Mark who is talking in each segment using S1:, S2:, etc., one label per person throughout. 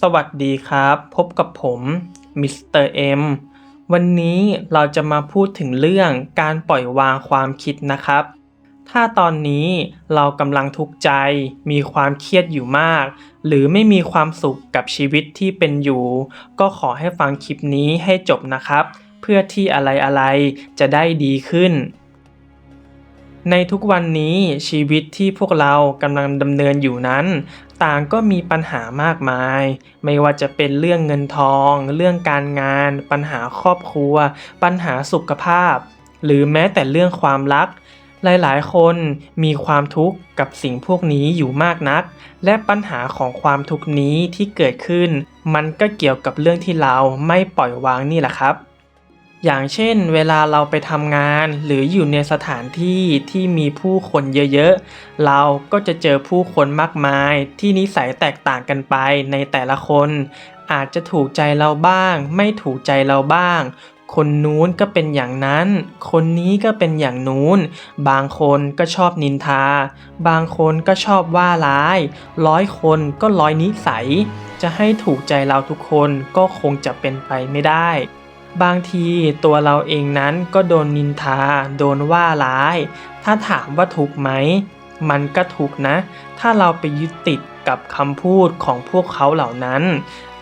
S1: สวัสดีครับ พบกับผมมิสเตอร์เอ็มวันนี้เราจะมาพูดถึงเรื่องการปล่อยวางความคิดนะครับ ถ้าตอนนี้เรากำลังทุกข์ใจ มีความเครียดอยู่มาก หรือไม่มีความสุขกับชีวิตที่เป็นอยู่ ก็ขอให้ฟังคลิปนี้ให้จบนะครับ เพื่อที่อะไรๆจะได้ดีขึ้น ในทุกวันนี้ชีวิตที่พวกเรากำลังดำเนินอยู่นั้น ต่างก็มีปัญหามากมาย ไม่ว่าจะเป็นเรื่องเงินทอง เรื่องการงาน ปัญหาครอบครัว ปัญหาสุขภาพ หรือแม้แต่เรื่องความรัก หลายๆ คนมีความทุกข์กับสิ่งพวกนี้อยู่มากนัก และปัญหาของความทุกข์นี้ที่เกิดขึ้น มันก็เกี่ยวกับเรื่องที่เราไม่ปล่อยวางนี่แหละครับ อย่างเช่น เวลาเราไปทำงานหรืออยู่ในสถานที่ที่มีผู้คนเยอะๆ เราก็จะเจอผู้คนมากมายที่นิสัยแตกต่างกันไปในแต่ละคน อาจจะถูกใจเราบ้าง ไม่ถูกใจเราบ้าง คนนู้นก็เป็นอย่างนั้น คนนี้ก็เป็นอย่างนู้น บางคนก็ชอบนินทา บางคนก็ชอบว่าร้าย ร้อยคนก็ร้อยนิสัย จะให้ถูกใจเราทุกคนก็คงจะเป็นไปไม่ได้ บางทีตัวเราเองนั้นก็โดนนินทา โดนว่าร้าย ถ้าถามว่าทุกไหม มันก็ทุกนะ ถ้าเราไปยึดติดกับคำพูดของพวกเขาเหล่านั้น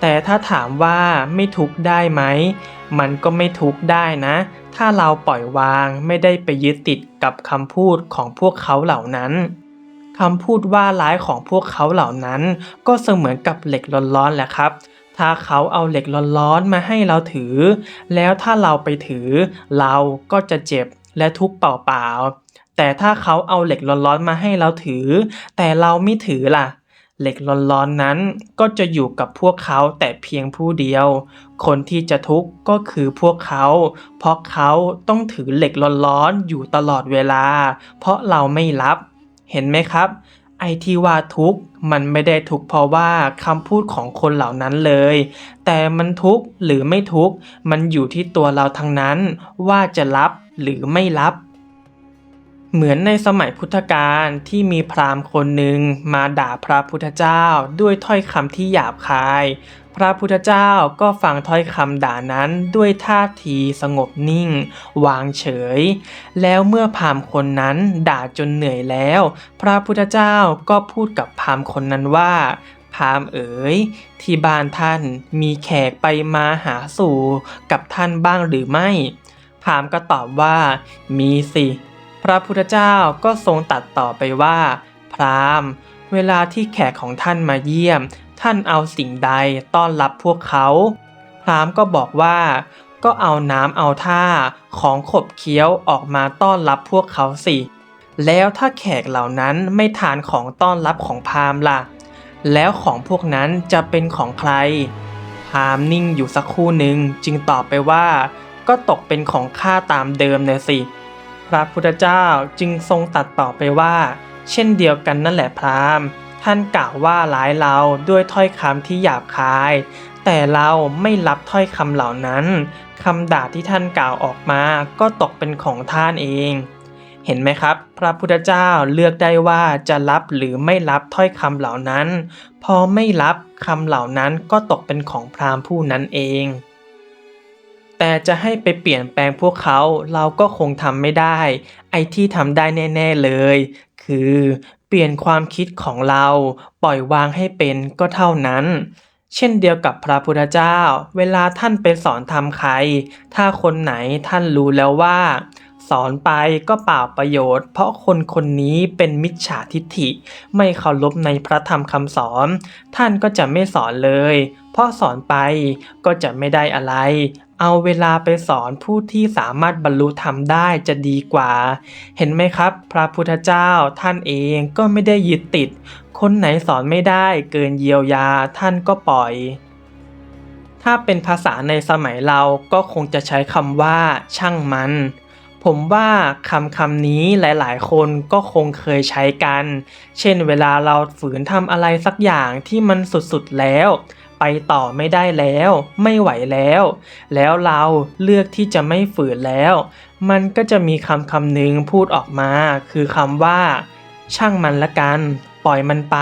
S1: แต่ถ้าถามว่าไม่ทุกได้ไหม มันก็ไม่ทุกได้นะ ถ้าเราปล่อยวางไม่ได้ไปยึดติดกับคำพูดของพวกเขาเหล่านั้นคำพูดว่าร้ายของพวกเขาเหล่านั้น ก็เสมือนกับเหล็กร้อนๆแหละครับ ถ้าเขาเอาเหล็กร้อนๆมาให้เราถือ แล้วถ้าเราไปถือ เราก็จะเจ็บและทุกข์เปล่าๆ แต่ถ้าเขาเอาเหล็กร้อนๆมาให้เราถือ แต่เราไม่ถือล่ะ เหล็กร้อนๆนั้นก็จะอยู่กับพวกเขาแต่เพียงผู้เดียว คนที่จะทุกข์ก็คือพวกเขา เพราะเขาต้องถือเหล็กร้อนๆอยู่ตลอดเวลา เพราะเราไม่รับ เห็นไหมครับ ไอที่ว่าทุกข์มันไม่ได้ทุกข์เพราะว่าคำพูดของคนเหล่านั้นเลย แต่มันทุกข์หรือไม่ทุกข์มันอยู่ที่ตัวเราทั้งนั้น ว่าจะรับหรือไม่รับ เหมือนในสมัยพุทธกาลที่มีพราหมณ์คนหนึ่งมาด่าพระพุทธเจ้าด้วยถ้อยคำที่หยาบคาย พระพุทธเจ้าก็ฟังถ้อยคำด่านั้นด้วยท่าทีสงบนิ่ง วางเฉย แล้วเมื่อพราหมณ์คนนั้นด่าจนเหนื่อยแล้ว พระพุทธเจ้าก็พูดกับพราหมณ์คนนั้นว่าพราหมณ์เอ๋ย ที่บ้านท่านมีแขกไปมาหาสู่กับท่านบ้างหรือไม่พราหมณ์ก็ตอบว่ามีสิ พระพุทธเจ้าก็ทรงตัดต่อไปว่า พราหมณ์ เวลาที่แขกของท่านมาเยี่ยม ท่านเอาสิ่งใดต้อนรับพวกเขา พราหมณ์ก็บอกว่า ก็เอาน้ำเอาท่าของขบเคี้ยวออกมาต้อนรับพวกเขาสิ แล้วถ้าแขกเหล่านั้นไม่ทานของต้อนรับของพราหมณ์ล่ะ แล้วของพวกนั้นจะเป็นของใคร พราหมณ์นิ่งอยู่สักครู่หนึ่งจึงตอบไปว่า ก็ตกเป็นของข้าตามเดิมเนะสิ พระพุทธเจ้าจึงทรงตัดต่อไปว่า เช่นเดียวกันนั่นแหละพราหมณ์ ท่านกล่าวว่าร้ายเราด้วยถ้อยคำที่หยาบคาย แต่เราไม่รับถ้อยคำเหล่านั้นคำด่าที่ท่านกล่าวออกมาก็ตกเป็นของท่านเอง เห็นไหมครับ พระพุทธเจ้าเลือกได้ว่าจะรับหรือไม่รับถ้อยคำเหล่านั้น พอไม่รับคำเหล่านั้นก็ตกเป็นของพราหมณ์ผู้นั้นเอง แต่จะให้ไปเปลี่ยนแปลงพวกเขาเราก็คงทำไม่ได้ ไอ้ที่ทำได้แน่ ๆเลย คือเปลี่ยนความคิดของเราปล่อยวางให้เป็นก็เท่านั้น เช่นเดียวกับพระพุทธเจ้า เวลาท่านไปสอนทำใคร ถ้าคนไหนท่านรู้แล้วว่า สอนไปก็เปล่าประโยชน์ เพราะคนคนนี้เป็นมิจฉาทิฏฐิ ไม่เคารพในพระธรรมคำสอน ท่านก็จะไม่สอนเลย เพราะสอนไปก็จะไม่ได้อะไร เอาเวลาไปสอนผู้ที่สามารถบรรลุธรรมได้จะดีกว่า เห็นไหมครับ พระพุทธเจ้าท่านเองก็ไม่ได้ยึดติด คนไหนสอนไม่ได้เกินเยียวยาท่านก็ปล่อย ถ้าเป็นภาษาในสมัยเราก็คงจะใช้คำว่า ช่างมันผมว่าคำคำนี้หลายๆ คนก็คงเคยใช้กัน เช่นเวลาเราฝืนทำอะไรสักอย่างที่มันสุดๆแล้ว ไปต่อไม่ได้แล้ว ไม่ไหวแล้ว แล้วเราเลือกที่จะไม่ฝืนแล้ว มันก็จะมีคำคำหนึ่งพูดออกมา คือคำว่า ช่างมันละกัน ปล่อยมันไป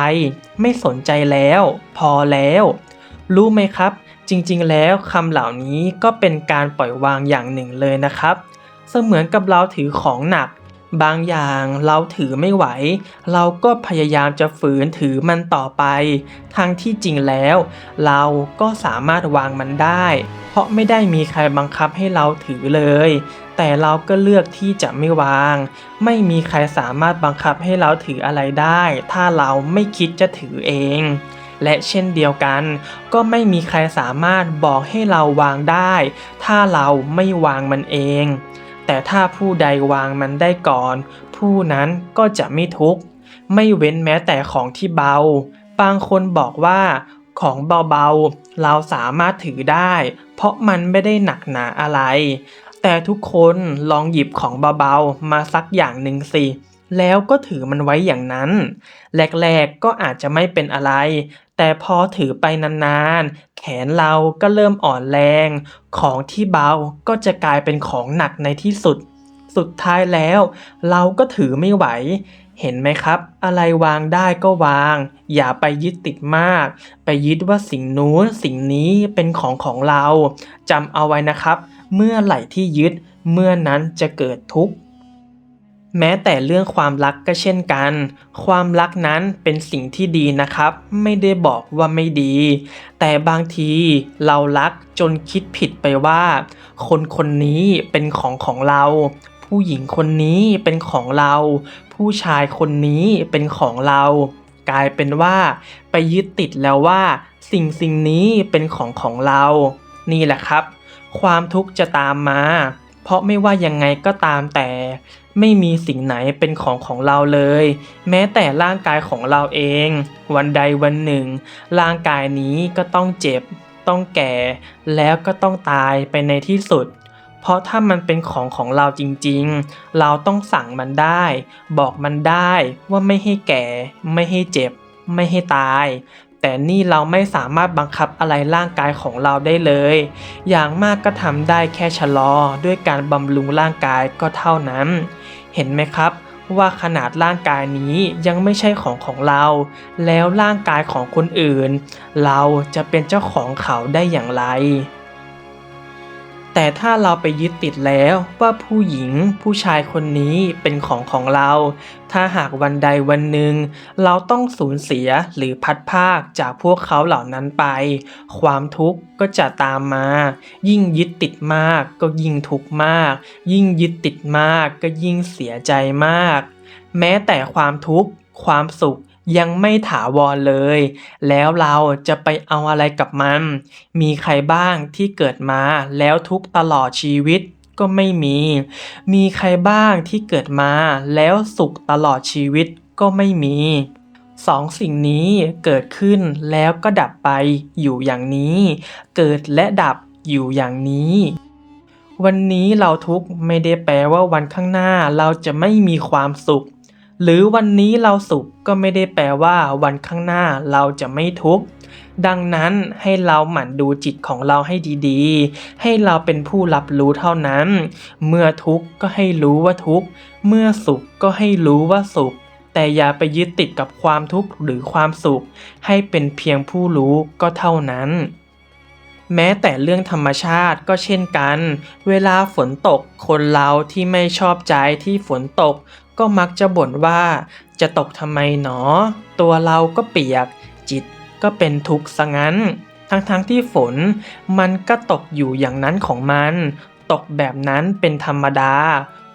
S1: ไม่สนใจแล้ว พอแล้ว รู้ไหมครับ จริงๆ แล้วคำเหล่านี้ก็เป็นการปล่อยวางอย่างหนึ่งเลยนะครับ เสมือนกับเราถือของหนัก บางอย่างเราถือไม่ไหว เราก็พยายามจะฝืนถือมันต่อไป ทั้งที่จริงแล้ว เราก็สามารถวางมันได้ เพราะไม่ได้มีใครบังคับให้เราถือเลย แต่เราก็เลือกที่จะไม่วาง ไม่มีใครสามารถบังคับให้เราถืออะไรได้ ถ้าเราไม่คิดจะถือเองและเช่นเดียวกัน ก็ไม่มีใครสามารถบอกให้เราวางได้ ถ้าเราไม่วางมันเอง แต่ถ้าผู้ใดวางมันได้ก่อน ผู้นั้นก็จะไม่ทุกข์ ไม่เว้นแม้แต่ของที่เบา บางคนบอกว่าของเบาๆ เราสามารถถือได้ เพราะมันไม่ได้หนักหนาอะไร แต่ทุกคนลองหยิบของเบาๆ มาสักอย่างหนึ่งสิ แล้วก็ถือมันไว้อย่างนั้น แรกๆก็อาจจะไม่เป็นอะไร แต่พอถือไปนานๆ แขนเราก็เริ่มอ่อนแรง ของที่เบาก็จะกลายเป็นของหนักในที่สุด สุดท้ายแล้ว เราก็ถือไม่ไหว เห็นไหมครับ อะไรวางได้ก็วาง อย่าไปยึดติดมาก ไปยึดว่าสิ่งนู้นสิ่งนี้เป็นของของเราจำเอาไว้นะครับ เมื่อไหร่ที่ยึดเมื่อนั้นจะเกิดทุกข์ แม้แต่เรื่องความรักก็เช่นกัน ความรักนั้นเป็นสิ่งที่ดีนะครับ ไม่ได้บอกว่าไม่ดี แต่บางทีเรารักจนคิดผิดไปว่า คนคนนี้เป็นของของเรา ผู้หญิงคนนี้เป็นของเรา ผู้ชายคนนี้เป็นของเรา กลายเป็นว่า ไปยึดติดแล้วว่า สิ่งสิ่งนี้เป็นของของเรา นี่แหละครับ ความทุกข์จะตามมา เพราะไม่ว่ายังไงก็ตามแต่ ไม่มีสิ่งไหนเป็นของของเราเลย แม้แต่ร่างกายของเราเอง วันใดวันหนึ่ง ร่างกายนี้ก็ต้องเจ็บ ต้องแก่ แล้วก็ต้องตายไปในที่สุด เพราะถ้ามันเป็นของของเราจริงๆ เราต้องสั่งมันได้ บอกมันได้ว่าไม่ให้แก่ ไม่ให้เจ็บ ไม่ให้ตาย แต่นี่เราไม่สามารถบังคับอะไรร่างกายของเราได้เลย อย่างมากก็ทำได้แค่ชะลอด้วยการบำรุงร่างกายก็เท่านั้น เห็นไหมครับว่าขนาดร่างกายนี้ยังไม่ใช่ของของเรา แล้วร่างกายของคนอื่น เราจะเป็นเจ้าของเขาได้อย่างไร แต่ถ้าเราไปยึดติดแล้วว่าผู้หญิงผู้ชายคนนี้เป็นของของเรา ถ้าหากวันใดวันหนึ่ง เราต้องสูญเสียหรือพัดภาคจากพวกเขาเหล่านั้นไป ความทุกข์ก็จะตามมา ยิ่งยึดติดมากก็ยิ่งทุกข์มาก ยิ่งยึดติดมากก็ยิ่งเสียใจมาก แม้แต่ความทุกข์ความสุข ยังไม่ถาวรเลย แล้วเราจะไปเอาอะไรกับมัน มีใครบ้างที่เกิดมาแล้วทุกตลอดชีวิตก็ไม่มี มีใครบ้างที่เกิดมาแล้วสุขตลอดชีวิตก็ไม่มีสองสิ่งนี้เกิดขึ้นแล้วก็ดับไปอยู่อย่างนี้ เกิดและดับอยู่อย่างนี้ วันนี้เราทุกข์ไม่ได้แปลว่าวันข้างหน้าเราจะไม่มีความสุข หรือวันนี้เราสุขก็ไม่ได้แปลว่าวันข้างหน้าเราจะไม่ทุกข์ดังนั้นให้เราหมั่นดูจิตของเราให้ดีๆ ให้เราเป็นผู้รับรู้เท่านั้น เมื่อทุกข์ก็ให้รู้ว่าทุกข์ เมื่อสุขก็ให้รู้ว่าสุข แต่อย่าไปยึดติดกับความทุกข์หรือความสุข ให้เป็นเพียงผู้รู้ก็เท่านั้น แม้แต่เรื่องธรรมชาติก็เช่นกัน เวลาฝนตกคนเราที่ไม่ชอบใจที่ฝนตก ก็มักจะบ่นว่าจะตกทำไมหนอ ตัวเราก็เปียก จิตก็เป็นทุกข์ซะงั้น ทั้งๆทที่ฝนมันก็ตกอยู่อย่างนั้นของมัน ตกแบบนั้นเป็นธรรมดา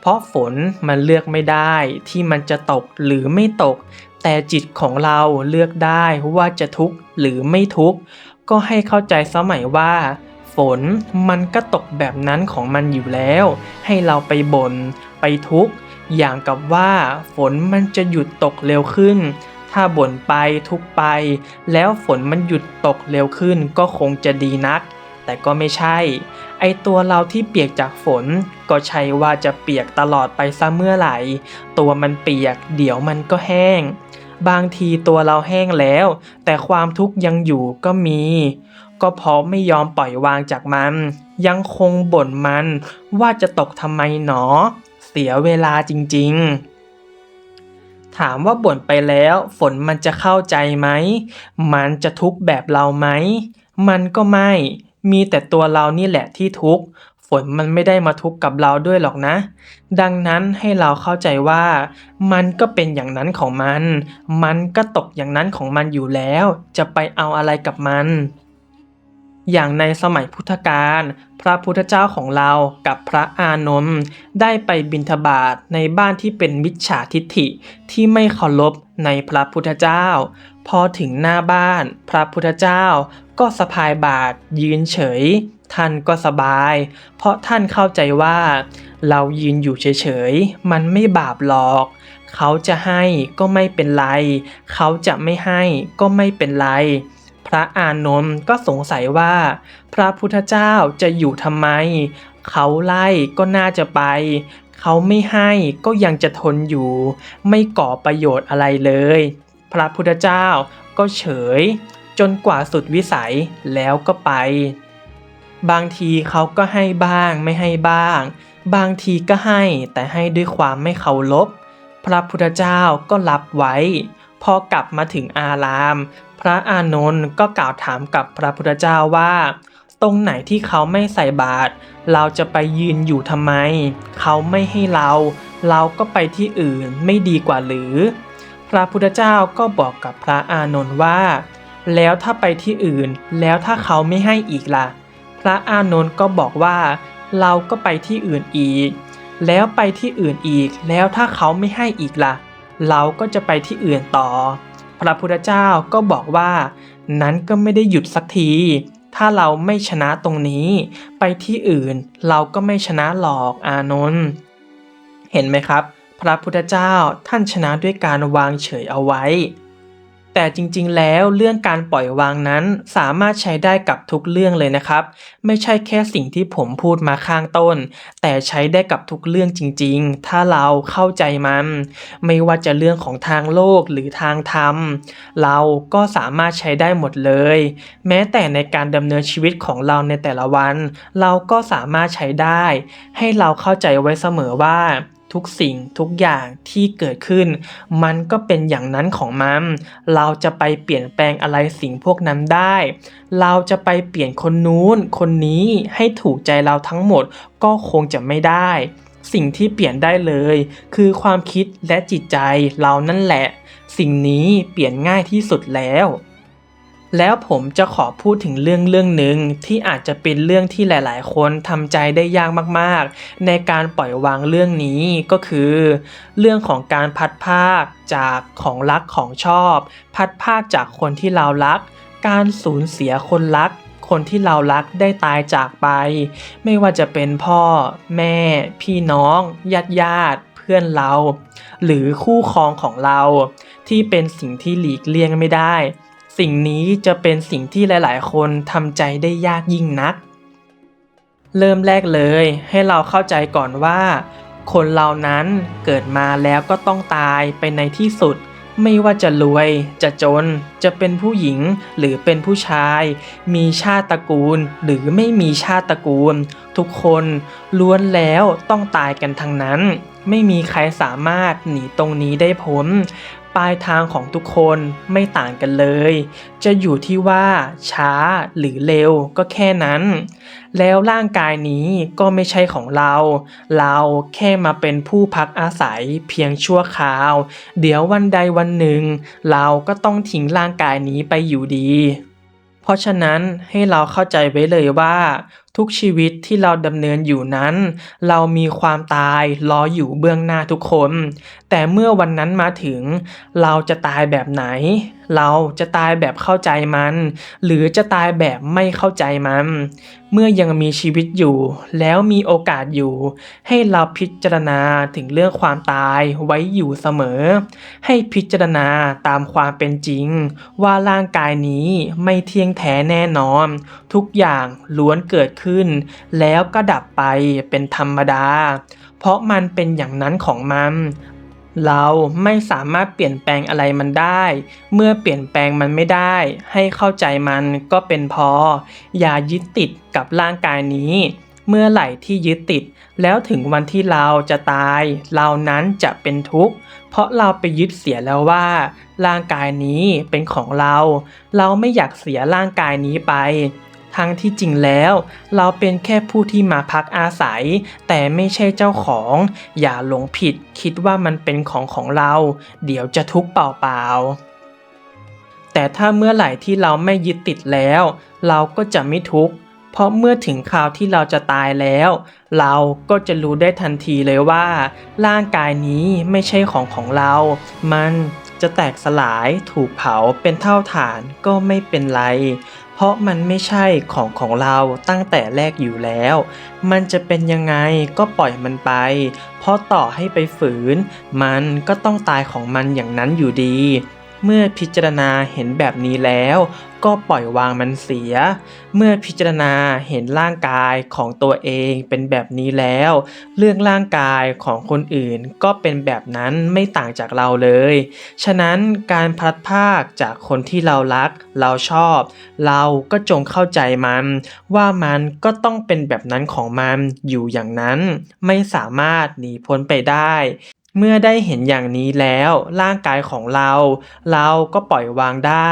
S1: เพราะฝนมันเลือกไม่ได้ที่มันจะตกหรือไม่ตก แต่จิตของเราเลือกได้ว่าจะทุกข์หรือไม่ทุกข์ ก็ให้เข้าใจสมัยว่าฝนมันก็ตกแบบนั้นของมันอยู่แล้ว ให้เราไปบน่นไปทุกข์ อย่างกับว่าฝนมันจะหยุดตกเร็วขึ้น ถ้าบ่นไปทุกไป แล้วฝนมันหยุดตกเร็วขึ้นก็คงจะดีนัก แต่ก็ไม่ใช่ ไอตัวเราที่เปียกจากฝน ก็ใช่ว่าจะเปียกตลอดไปซะเมื่อไหร่ ตัวมันเปียกเดี๋ยวมันก็แห้ง บางทีตัวเราแห้งแล้ว แต่ความทุกข์ยังอยู่ก็มี ก็เพราะไม่ยอมปล่อยวางจากมัน ยังคงบ่นมันว่าจะตกทำไมหนอเสียเวลาจริง ๆ ถามว่าบ่นไปแล้วฝนมันจะเข้าใจไหม มันจะทุกข์แบบเราไหม มันก็ไม่ มีแต่ตัวเรานี่แหละที่ทุกข์ ฝนมันไม่ได้มาทุกข์กับเราด้วยหรอกนะ ดังนั้นให้เราเข้าใจว่า มันก็เป็นอย่างนั้นของมัน มันก็ตกอย่างนั้นของมันอยู่แล้ว จะไปเอาอะไรกับมัน อย่างในสมัยพุทธกาลพระพุทธเจ้าของเรากับพระอานนท์ได้ไปบิณฑบาตในบ้านที่เป็นมิจฉาทิฏฐิที่ไม่เคารพในพระพุทธเจ้า พอถึงหน้าบ้าน พระพุทธเจ้าก็สะพายบาทยืนเฉย ท่านก็สบาย เพราะท่านเข้าใจว่า เรายืนอยู่เฉยๆ มันไม่บาปหรอก เขาจะให้ก็ไม่เป็นไร เขาจะไม่ให้ก็ไม่เป็นไร พระอานนท์ก็สงสัยว่า พระพุทธเจ้าจะอยู่ทำไม เขาไล่ก็น่าจะไป เขาไม่ให้ก็ยังจะทนอยู่ ไม่ก่อประโยชน์อะไรเลย พระพุทธเจ้าก็เฉย จนกว่าสุดวิสัยแล้วก็ไป บางทีเขาก็ให้บ้างไม่ให้บ้าง บางทีก็ให้แต่ให้ด้วยความไม่เคารพพระพุทธเจ้าก็รับไว้ พอกลับมาถึงอาราม พระอานนท์ก็กล่าวถามกับพระพุทธเจ้าว่า ตรงไหนที่เขาไม่ใส่บาตรเราจะไปยืนอยู่ทำไม เขาไม่ให้เรา เราก็ไปที่อื่นไม่ดีกว่าหรือ พระพุทธเจ้าก็บอกกับพระอานนท์ว่า แล้วถ้าไปที่อื่น แล้วถ้าเขาไม่ให้อีกล่ะ พระอานนท์ก็บอกว่า เราก็ไปที่อื่นอีก แล้วไปที่อื่นอีก แล้วถ้าเขาไม่ให้อีกล่ะ เราก็จะไปที่อื่นต่อ พระพุทธเจ้าก็บอกว่า นั้นก็ไม่ได้หยุดสักที ถ้าเราไม่ชนะตรงนี้ ไปที่อื่นเราก็ไม่ชนะหรอกอานนท์เห็นไหมครับ พระพุทธเจ้าท่านชนะด้วยการวางเฉยเอาไว้ แต่จริงๆ แล้วเรื่องการปล่อยวางนั้นสามารถใช้ได้กับทุกเรื่องเลยนะครับ ไม่ใช่แค่สิ่งที่ผมพูดมาข้างต้น แต่ใช้ได้กับทุกเรื่องจริงๆ ถ้าเราเข้าใจมัน ไม่ว่าจะเรื่องของทางโลกหรือทางธรรม เราก็สามารถใช้ได้หมดเลย แม้แต่ในการดำเนินชีวิตของเราในแต่ละวัน เราก็สามารถใช้ได้ ให้เราเข้าใจไว้เสมอว่า ทุกสิ่งทุกอย่างที่เกิดขึ้น มันก็เป็นอย่างนั้นของมัน เราจะไปเปลี่ยนแปลงอะไรสิ่งพวกนั้นได้ เราจะไปเปลี่ยนคนนู้น คนนี้ให้ถูกใจเราทั้งหมดก็คงจะไม่ได้ สิ่งที่เปลี่ยนได้เลย คือความคิดและจิตใจเรานั่นแหละ สิ่งนี้เปลี่ยนง่ายที่สุดแล้ว แล้วผมจะขอพูดถึงเรื่องเรื่องหนึ่งที่อาจจะเป็นเรื่องที่หลาย ๆ คนทำใจได้ยากมาก ๆ ในการปล่อยวางเรื่องนี้ก็คือ เรื่องของการพัดภาคจากของรักของชอบ พัดภาคจากคนที่เรารัก การสูญเสียคนรัก คนที่เรารักได้ตายจากไป ไม่ว่าจะเป็นพ่อ แม่ พี่น้องญาติญาติเพื่อนเรา หรือคู่ครองของเรา ที่เป็นสิ่งที่หลีกเลี่ยงไม่ได้ สิ่งนี้จะเป็นสิ่งที่หลาย ๆ คนทำใจได้ยากยิ่งนัก เริ่มแรกเลยให้เราเข้าใจก่อนว่า คนเรานั้นเกิดมาแล้วก็ต้องตายไปในที่สุด ไม่ว่าจะรวย จะจน จะเป็นผู้หญิงหรือเป็นผู้ชาย มีชาติตระกูลหรือไม่มีชาติตระกูล ทุกคนล้วนแล้วต้องตายกันทั้งนั้นไม่มีใครสามารถหนีตรงนี้ได้พ้น ปลายทางของทุกคนไม่ต่างกันเลย จะอยู่ที่ว่าช้าหรือเร็วก็แค่นั้น แล้วร่างกายนี้ก็ไม่ใช่ของเรา เราแค่มาเป็นผู้พักอาศัยเพียงชั่วคราว เดี๋ยววันใดวันหนึ่ง เราก็ต้องทิ้งร่างกายนี้ไปอยู่ดี เพราะฉะนั้นให้เราเข้าใจไว้เลยว่า ทุกชีวิตที่เราดำเนินอยู่นั้น เรามีความตายรออยู่เบื้องหน้าทุกคน แต่เมื่อวันนั้นมาถึง เราจะตายแบบไหน เราจะตายแบบเข้าใจมัน หรือจะตายแบบไม่เข้าใจมัน เมื่อยังมีชีวิตอยู่ แล้วมีโอกาสอยู่ ให้เราพิจารณาถึงเรื่องความตายไว้อยู่เสมอ ให้พิจารณาตามความเป็นจริง ว่าร่างกายนี้ไม่เที่ยงแท้แน่นอน ทุกอย่างล้วนเกิดขึ้ขึ้น แล้วก็ดับไปเป็นธรรมดา เพราะมันเป็นอย่างนั้นของมัน เราไม่สามารถเปลี่ยนแปลงอะไรมันได้ เมื่อเปลี่ยนแปลงมันไม่ได้ ให้เข้าใจมันก็เป็นพอ อย่ายึดติดกับร่างกายนี้ เมื่อไหร่ที่ยึดติด แล้วถึงวันที่เราจะตาย เรานั้นจะเป็นทุกข์เพราะเราไปยึดเสียแล้วว่า ร่างกายนี้เป็นของเรา เราไม่อยากเสียร่างกายนี้ไป ทั้งที่จริงแล้ว เราเป็นแค่ผู้ที่มาพักอาศัย แต่ไม่ใช่เจ้าของ อย่าหลงผิดคิดว่ามันเป็นของของเรา เดี๋ยวจะทุกข์เปล่าๆ แต่ถ้าเมื่อไหร่ที่เราไม่ยึดติดแล้ว เราก็จะไม่ทุกข์เพราะเมื่อถึงคราวที่เราจะตายแล้ว เราก็จะรู้ได้ทันทีเลยว่า ร่างกายนี้ไม่ใช่ของของเรา มันจะแตกสลายถูกเผาเป็นเท่าฐานก็ไม่เป็นไร เพราะมันไม่ใช่ของของเราตั้งแต่แรกอยู่แล้ว มันจะเป็นยังไงก็ปล่อยมันไป เพราะต่อให้ไปฝืน มันก็ต้องตายของมันอย่างนั้นอยู่ดี เมื่อพิจารณาเห็นแบบนี้แล้ว ก็ปล่อยวางมันเสีย เมื่อพิจารณาเห็นร่างกายของตัวเองเป็นแบบนี้แล้ว เรื่องร่างกายของคนอื่นก็เป็นแบบนั้นไม่ต่างจากเราเลย ฉะนั้นการพลัดพรากจากคนที่เรารัก เราชอบ เราก็จงเข้าใจมัน ว่ามันก็ต้องเป็นแบบนั้นของมันอยู่อย่างนั้น ไม่สามารถหนีพ้นไปได้ เมื่อได้เห็นอย่างนี้แล้วร่างกายของเรา เราก็ปล่อยวางได้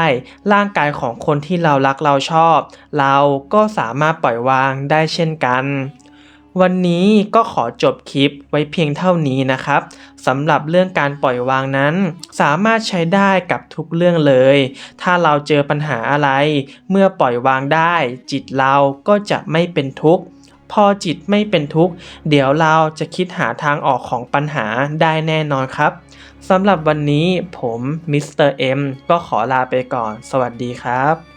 S1: ร่างกายของคนที่เรารักเราชอบ เราก็สามารถปล่อยวางได้เช่นกัน วันนี้ก็ขอจบคลิปไว้เพียงเท่านี้นะครับสำหรับเรื่องการปล่อยวางนั้น สามารถใช้ได้กับทุกเรื่องเลย ถ้าเราเจอปัญหาอะไร เมื่อปล่อยวางได้ จิตเราก็จะไม่เป็นทุกข์ พอจิตไม่เป็นทุกข์ เดี๋ยวเราจะคิดหาทางออกของปัญหาได้แน่นอนครับสำหรับวันนี้ผมมิสเตอร์เอ็มก็ขอลาไปก่อน สวัสดีครับ